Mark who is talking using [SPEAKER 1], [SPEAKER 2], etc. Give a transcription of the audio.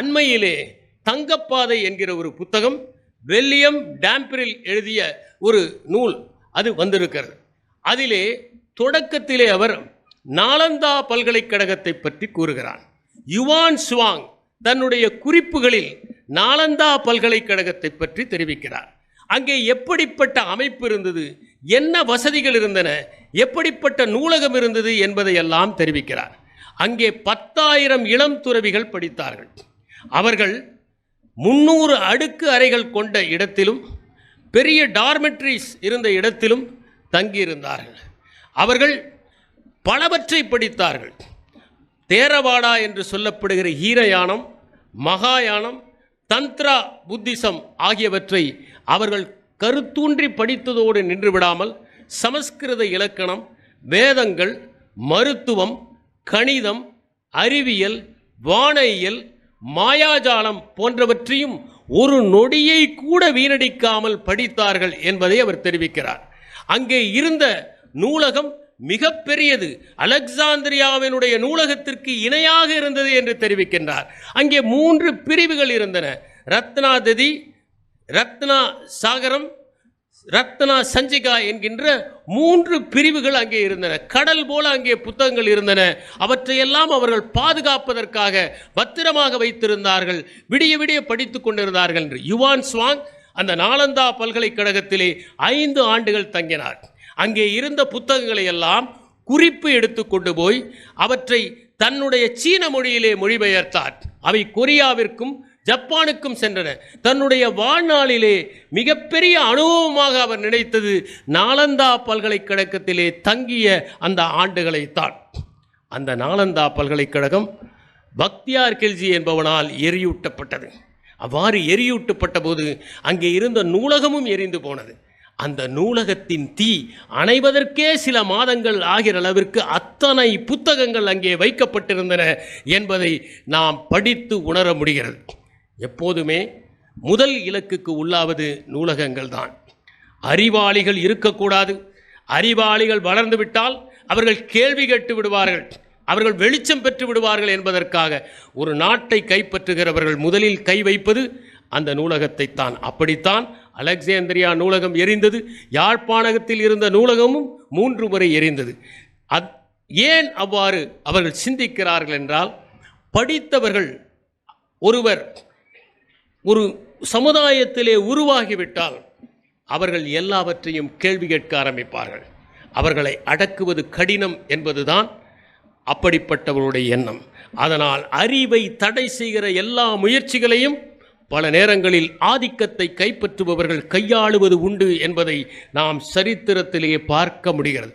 [SPEAKER 1] அண்மையிலே தங்கப்பாதை என்கிற ஒரு புத்தகம் வெல்லியம் டாம்பிரில் எழுதிய ஒரு நூல் அது வந்திருக்கிறது. அதிலே தொடக்கத்திலே அவர் நாலந்தா பல்கலைக்கழகத்தை பற்றி கூறுகிறார். யுவான் சுவாங் தன்னுடைய குறிப்புகளில் நாலந்தா பல்கலைக்கழகத்தை பற்றி தெரிவிக்கிறார். அங்கே எப்படிப்பட்ட அமைப்பு இருந்தது என்ன வசதிகள் இருந்தன எப்படிப்பட்ட நூலகம் இருந்தது என்பதையெல்லாம் தெரிவிக்கிறார். அங்கே பத்தாயிரம் இளம் துறவிகள் படித்தார்கள். அவர்கள் முன்னூறு அடுக்கு அறைகள் கொண்ட இடத்திலும் பெரிய டார்மெட்ரிஸ் இருந்த இடத்திலும் தங்கியிருந்தார்கள். அவர்கள் பலவற்றை படித்தார்கள். தேரவாடா என்று சொல்லப்படுகிற ஹீரயானம் மகாயானம் தந்த்ரா புத்திசம் ஆகியவற்றை அவர்கள் கருத்தூன்றி படித்ததோடு நின்று விடாமல் சமஸ்கிருத இலக்கணம் வேதங்கள் மருத்துவம் கணிதம் அறிவியல் வானியல் மாயாஜாலம் போன்றவற்றையும் ஒரு நொடியை கூட வீணடிக்காமல் படித்தார்கள் என்பதை அவர் தெரிவிக்கிறார். அங்கே இருந்த நூலகம் மிகப்பெரியது. அலெக்சாந்திரியாவினுடைய நூலகத்திற்கு இணையாக இருந்தது என்று தெரிவிக்கின்றார். அங்கே மூன்று பிரிவுகள் இருந்தன. ரத்னாததி ரத்னா சாகரம் ரத்னா சஞ்சிகா என்கின்ற மூன்று பிரிவுகள் அங்கே இருந்தன. கடல் போல அங்கே புத்தகங்கள் இருந்தன. அவற்றையெல்லாம் அவர்கள் பாதுகாப்பதற்காக பத்திரமாக வைத்திருந்தார்கள். விடிய விடிய படித்து கொண்டிருந்தார்கள் என்று. யுவான் ஸ்வாங் அந்த நாலந்தா பல்கலைக்கழகத்திலே ஐந்து ஆண்டுகள் தங்கினார். அங்கே இருந்த புத்தகங்களை எல்லாம் குறிப்பு எடுத்து கொண்டு போய் அவற்றை தன்னுடைய சீன மொழியிலே மொழிபெயர்த்தார். அவை கொரியாவிற்கும் ஜப்பானுக்கும் சென்றன. தன்னுடைய வாழ்நாளிலே மிகப்பெரிய அனுபவமாக அவர் நினைத்தது நாலந்தா பல்கலைக்கழகத்திலே தங்கிய அந்த ஆண்டுகளைத்தான். அந்த நாலந்தா பல்கலைக்கழகம் பக்தியார் கெல்ஜி என்பவனால் எரியூட்டப்பட்டது. அவ்வாறு எரியூட்டப்பட்ட போது அங்கே இருந்த நூலகமும் எரிந்து போனது. அந்த நூலகத்தின் தீ அணைவதற்கே சில மாதங்கள் ஆகிற அளவிற்கு அத்தனை புத்தகங்கள் அங்கே வைக்கப்பட்டிருந்தன என்பதை நாம் படித்து உணர முடிகிறது. எப்போதுமே முதல் இலக்குக்கு உள்ளாவது நூலகங்கள் தான் அறிவாளிகள் இருக்கக்கூடாது. அறிவாளிகள் வளர்ந்து விட்டால் அவர்கள் கேள்வி கேட்டு விடுவார்கள். அவர்கள் வெளிச்சம் பெற்று விடுவார்கள் என்பதற்காக ஒரு நாட்டை கைப்பற்றுகிறவர்கள் முதலில் கை வைப்பது அந்த நூலகத்தை தான். அப்படித்தான் அலெக்சாந்திரியா நூலகம் எரிந்தது. யாழ்ப்பாணத்தில் இருந்த நூலகமும் மூன்று முறை எரிந்தது. அத் ஏன் அவ்வாறு அவர்கள் சிந்திக்கிறார்கள் என்றால் படித்தவர்கள் ஒருவர் ஒரு சமுதாயத்திலே உருவாகிவிட்டால் அவர்கள் எல்லாவற்றையும் கேள்வி கேட்க ஆரம்பிப்பார்கள். அவர்களை அடக்குவது கடினம் என்பதுதான் அப்படிப்பட்டவருடைய எண்ணம். அதனால் அறிவை தடை செய்கிற எல்லா முயற்சிகளையும் பல நேரங்களில் ஆதிக்கத்தை கைப்பற்றுபவர்கள் கையாளுவது உண்டு என்பதை நாம் சரித்திரத்திலேயே பார்க்க முடிகிறது.